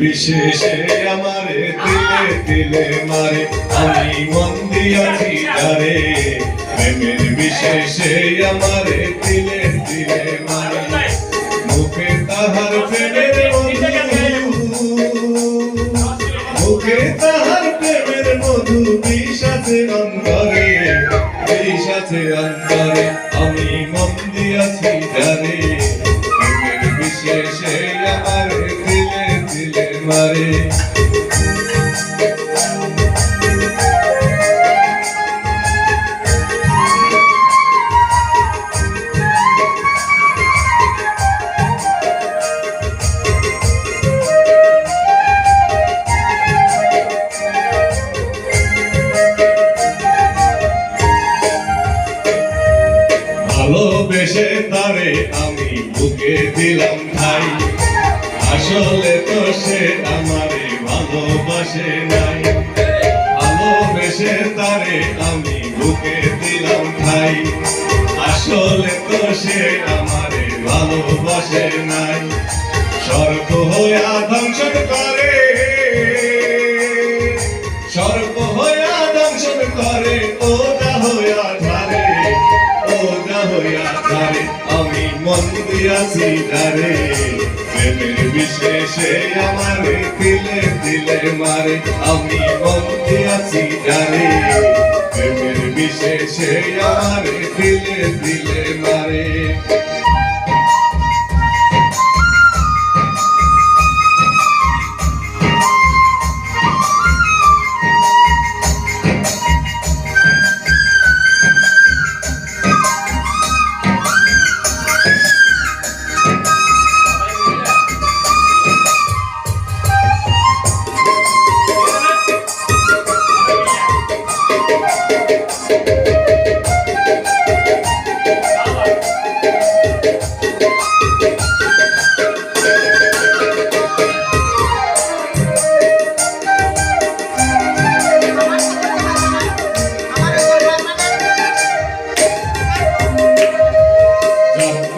বিশেষে আমারে দিলে দিলে মারে। আমি মন দিয়াছি তারে বিশেষে মারে ভালোবেসে তারে আমি বুকে দিলাম ভাই আসলে তো সে আমারে ভালোবাসে নাই। ভালোবেসে তারে আমি বুকে দিলাম ভাই আসলে তো সে আমারে ভালোবাসে নাই। সর্প হয়ে ধ্বংসন আমি মন দিয়াছি ধারে। প্রেমের বিশেষে আমারে দিলে দিলে মারে। আমি মন দিয়াছি ধারে। প্রেমের বিশেষে আমারে দিলে দিলে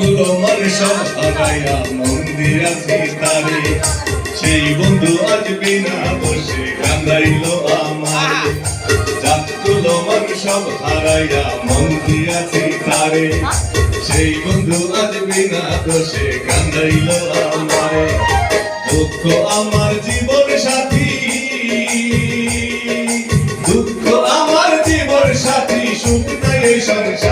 সবগুলো মন সব হারাইয়া মন দিয়াছি তারে। সেই বন্ধু আজ বিনা বসে কান্দাইল আমার। যাতগুলো মন সব হারাইয়া মন দিয়াছি তারে। সেই বন্ধু আজ বিনা দোষে কান্দাইল আমারে। দুঃখ আমার জীবন সাথী। দুঃখ আমার জীবন সাথী, সুখ নাই সংসারে।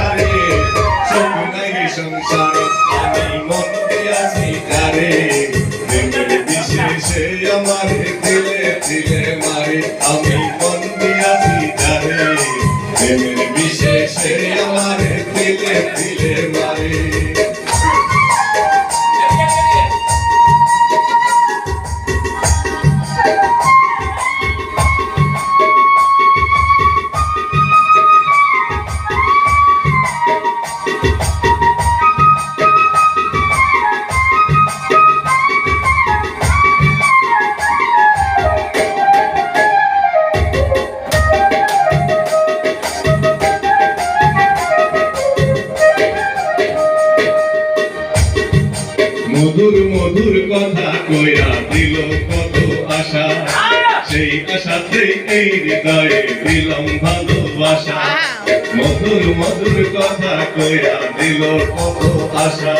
মধুর মধুর কথা কইয়া দিল কত আশা। সেই আশাতে এই হৃদয়ে দিলাম ভালোবাসা। মধুর মধুর কথা কইয়া দিল কত আশা।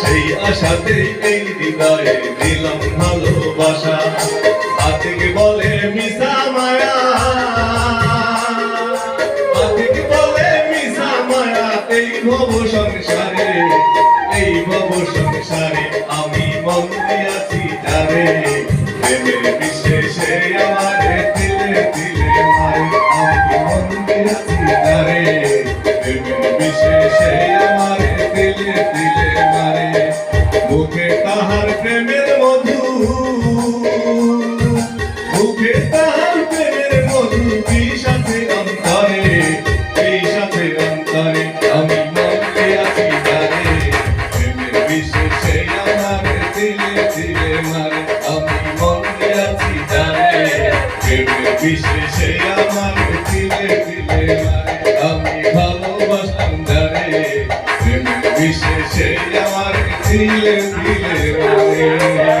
সেই আশাতে এই হৃদয়ে দিলাম ভালোবাসা। আতিকে বলে মিশা মায়া। আতিকে বলে মিশা মায়া। এই ভব সংসারে এই ভব সংসারে আমি বন্দী আছি তারে। প্রেমের বিশেষে আমারে দিলে দিলে মারে আমি বন্দী আছি তারে। প্রেমের বিশেষে আমারে দিলে দিলে মারে মুখে তাহার প্রেমের বিশেষে আমারে দিলে দিলে আমি তারে প্রেমের বিশেষে আমারে দিলে দিলে মারে